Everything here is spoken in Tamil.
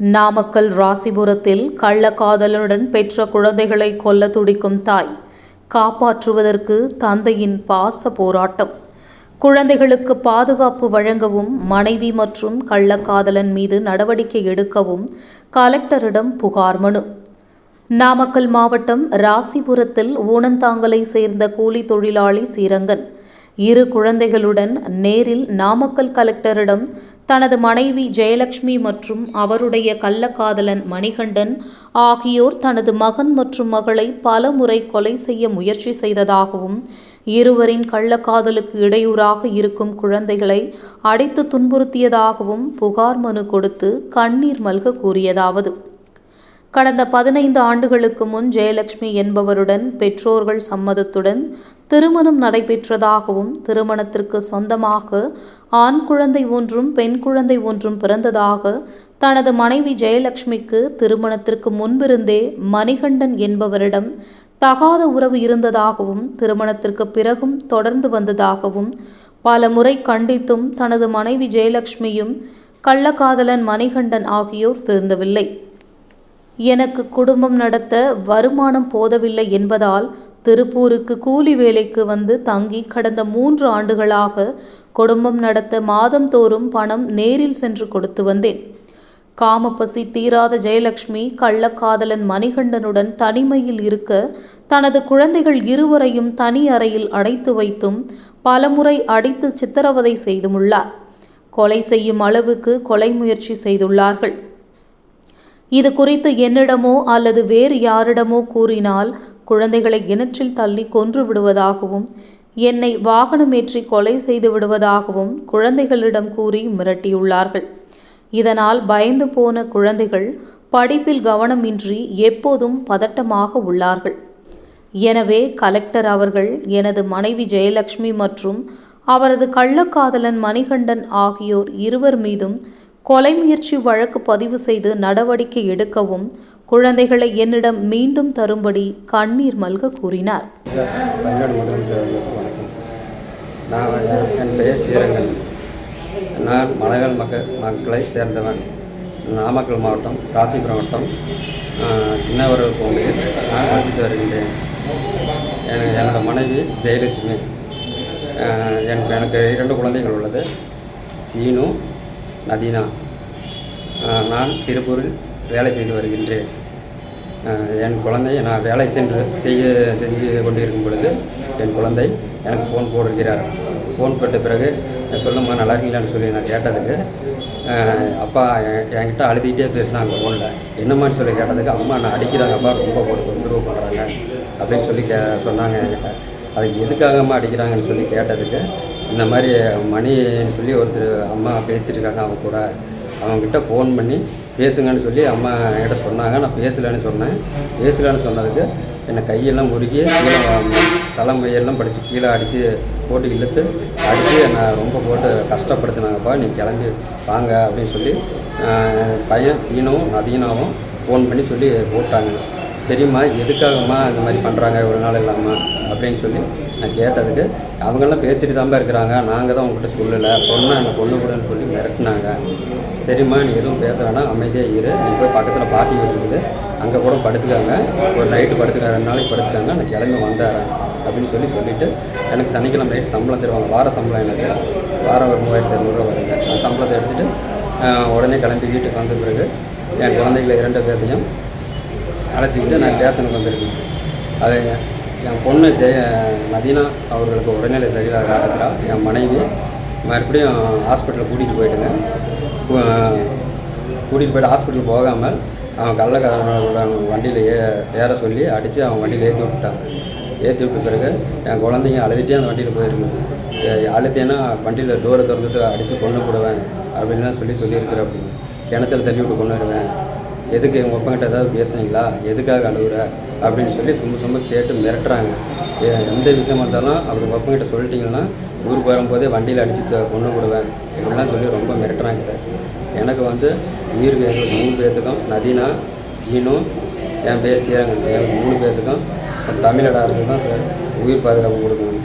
நாமக்கல் ராசிபுரத்தில் கள்ளக்காதலனுடன் பெற்ற குழந்தைகளை கொல்ல துடிக்கும் தாய் காப்பாற்றுவதற்கு தந்தையின் பாச போராட்டம். குழந்தைகளுக்கு பாதுகாப்பு வழங்கவும் மனைவி மற்றும் கள்ளக்காதலன் மீது நடவடிக்கை எடுக்கவும் கலெக்டரிடம் புகார் மனு. நாமக்கல் மாவட்டம் ராசிபுரத்தில் ஊனந்தாங்கலை சேர்ந்த கூலி தொழிலாளி சீரங்கன் இரு குழந்தைகளுடன் நேரில் நாமக்கல் கலெக்டரிடம் தனது மனைவி ஜெயலட்சுமி மற்றும் அவருடைய கள்ளக்காதலன் மணிகண்டன் ஆகியோர் தனது மகன் மற்றும் மகளை பல முறை கொலை செய்ய முயற்சி செய்ததாகவும் இருவரின் கள்ளக்காதலுக்கு இடையூறாக இருக்கும் குழந்தைகளை அடைத்து துன்புறுத்தியதாகவும் புகார் மனு கொடுத்து கண்ணீர் மல்க கூறியதாவது. கடந்த பதினைந்து ஆண்டுகளுக்கு முன் ஜெயலட்சுமி என்பவருடன் பெற்றோர்கள் சம்மதத்துடன் திருமணம் நடைபெற்றதாகவும் திருமணத்திற்கு சொந்தமாக ஆண் குழந்தை ஒன்றும் பெண் குழந்தை ஒன்றும் பிறந்ததாக தனது மனைவி ஜெயலட்சுமிக்கு திருமணத்திற்கு முன்பிருந்தே மணிகண்டன் என்பவரிடம் தகாத உறவு இருந்ததாகவும் திருமணத்திற்கு பிறகும் தொடர்ந்து வந்ததாகவும் பல முறை கண்டித்தும் தனது மனைவி ஜெயலட்சுமியும் கள்ளக்காதலன் மணிகண்டன் ஆகியோர் திருந்தவில்லை. எனக்கு குடும்பம் நடத்த வருமானம் போதவில்லை என்பதால் திருப்பூருக்கு கூலி வேலைக்கு வந்து தங்கி கடந்த மூன்று ஆண்டுகளாக குடும்பம் நடத்த மாதந்தோறும் பணம் நேரில் சென்று கொடுத்து வந்தேன். காமப்பசி தீராத ஜெயலட்சுமி கள்ளக்காதலன் மணிகண்டனுடன் தனிமையில் இருக்க தனது குழந்தைகள் இருவரையும் தனி அறையில் அடைத்து வைத்தும் பலமுறை அடித்து சித்திரவதை செய்துமுள்ளார் கொலை செய்யும் அளவுக்கு கொலை முயற்சி செய்துள்ளார்கள். இது குறித்து என்னிடமோ அல்லது வேறு யாரிடமோ கூறினால் குழந்தைகளை கிணற்றில் தள்ளி கொன்று விடுவதாகவும் என்னை வாகனமேற்றி கொலை செய்து விடுவதாகவும் குழந்தைகளிடம் கூறி மிரட்டியுள்ளார்கள். இதனால் பயந்து போன குழந்தைகள் படிப்பில் கவனமின்றி எப்போதும் பதட்டமாக உள்ளார்கள். எனவே கலெக்டர் அவர்கள் எனது மனைவி ஜெயலட்சுமி மற்றும் அவரது கள்ளக்காதலன் மணிகண்டன் ஆகியோர் இருவர் மீதும் கொலை முயற்சி வழக்கு பதிவு செய்து நடவடிக்கை எடுக்கவும் குழந்தைகளை என்னிடம் மீண்டும் தரும்படி கண்ணீர் மல்க கூறினார். நான் என் பெயர் சீரங்கன். நான் மலைகள் மக்க மக்களை சேர்ந்தவன். நாமக்கல் மாவட்டம் ராசிபுரம் மாவட்டம். சின்னவரல் கோவில். நான் வசித்து வருகின்றேன். எனக்கு எனது மனைவி ஜெயலட்சுமி. எனக்கு எனக்கு இரண்டு குழந்தைகள் உள்ளது. சீனு நதீனா நான் திருப்பூரில் வேலை செய்து வருகின்றேன். என் குழந்தை நான் வேலை சென்று செய்ய செஞ்சு கொண்டிருக்கும் பொழுது என் குழந்தை எனக்கு ஃபோன் போடுகிறார். ஃபோன் போட்ட பிறகு சொல்லும்மா நல்லா இருக்கீங்களான்னு சொல்லி நான் கேட்டதுக்கு அப்பா என்- என்கிட்ட அழுதுகிட்டே பேசினாங்க ஃபோனில் என்னம்மான்னு சொல்லி கேட்டதுக்கு அம்மா நான் அடிக்கிறாங்க அப்பா ரொம்ப போட்டு தொந்தரவு பண்ணுறாங்க அப்படின்னு சொல்லி கே சொன்னாங்க என்கிட்ட. அதுக்கு எதுக்காகம்மா அடிக்கிறாங்கன்னு சொல்லி கேட்டதுக்கு இந்த மாதிரி மணின்னு சொல்லி ஒருத்தர் அம்மா பேசிட்டு இருக்காங்க அவங்க கூட. அவங்கக்கிட்ட ஃபோன் பண்ணி பேசுங்கன்னு சொல்லி அம்மா என்கிட்ட சொன்னாங்க. நான் பேசலன்னு சொன்னேன். பேசலன்னு சொன்னதுக்கு என்னை கையெல்லாம் முறுக்கி கீழே தலைமையெல்லாம் படித்து கீழே அடித்து போட்டு இழுத்து அடித்து என்னை ரொம்ப போட்டு கஷ்டப்படுத்தினாங்கப்பா. நீ கிளம்பி வாங்க அப்படின்னு சொல்லி பையன் சீனவும் நதீனாவும் ஃபோன் பண்ணி சொல்லி போட்டாங்க. சரிம்மா எதுக்காகம்மா இந்த மாதிரி பண்ணுறாங்க இவ்வளோ நாள் இல்லாமல் அப்படின்னு சொல்லி நான் கேட்டதுக்கு அவங்கெல்லாம் பேசிட்டு தான்ப்பா இருக்கிறாங்க. நாங்கள் தான் உங்ககிட்ட சொல்லலை. சொன்னால் என்னை கொண்டு கூடன்னு சொல்லி மிரட்டினாங்க. சரிம்மா நீ எதுவும் பேச வேணாம். அமைதியாக இரு. நீ போய் பக்கத்தில் பாட்டி இருக்குது. அங்கே கூட படுத்துக்காங்க. ஒரு நைட்டு படுத்துக்க ரெண்டு நாளைக்கு படுத்துக்காங்க. நான் கிளம்பி வந்தாரேன் அப்படின்னு சொல்லி சொல்லிவிட்டு எனக்கு சனிக்கிழமை நைட்டு சம்பளம் தருவாங்க. வார சம்பளம் எனக்கு. வாரம் ஒரு மூவாயிரத்தி இரநூறுவா வருங்க. அந்த சம்பளத்தை எடுத்துகிட்டு உடனே கிளம்பி வீட்டுக்கு வந்த பிறகு என் குழந்தைகளை இரண்டு பேர்த்தையும் அழைச்சிக்கிட்டு நான் ஸ்டேஷனுக்கு வந்திருக்கேன். அது என் பொண்ணு ஜெய மதினா அவர்களுக்கு உடல்நிலை சரியில்லாத காரணத்தினால் என் மனைவி மறுபடியும் ஹாஸ்பிட்டலுக்கு கூட்டிகிட்டு போயிட்டுங்க. கூட்டிகிட்டு போயிட்டு ஹாஸ்பிட்டல் போகாமல் அவன் கள்ளக்காரனோட வண்டியில் ஏ ஏற சொல்லி அடித்து அவன் வண்டியில் ஏற்றி விட்டுட்டான். ஏற்றி விட்ட பிறகு என் குழந்தைங்க அழுதுகிட்டே அந்த வண்டியில் போயிருக்குது. அழுத்தேன்னா வண்டியில் டோரை திறந்துட்டு அடித்து கொண்டு போடுவேன் அப்படின்லாம் சொல்லி சொல்லியிருக்கிற அப்படின்னு கிணத்துல தள்ளி விட்டு கொண்டு வருவேன். எதுக்கு உங்கள் அப்பங்கிட்ட ஏதாவது பேசுனீங்களா? எதுக்காக அழுகுற அப்படின்னு சொல்லி சும்மா சும்மா கேட்டு மிரட்டுறாங்க. எந்த விஷயமா இருந்தாலும் அப்படி உங்கள் அப்பங்கிட்ட சொல்லிட்டீங்கன்னா ஊருக்கு வரும்போதே வண்டியில் அடித்து கொண்டு விடுவேன் இப்படிலாம் சொல்லி ரொம்ப மிரட்டுறாங்க சார். எனக்கு வந்து உயிர் எங்களுக்கு மூணு பேர்த்துக்கும் நதினா சீனும் என் பேசியாங்க எனக்கு மூணு பேர்த்துக்கும் தமிழக அரசு தான் சார் உயிர் பாதுகாப்பு கொடுக்கணும்.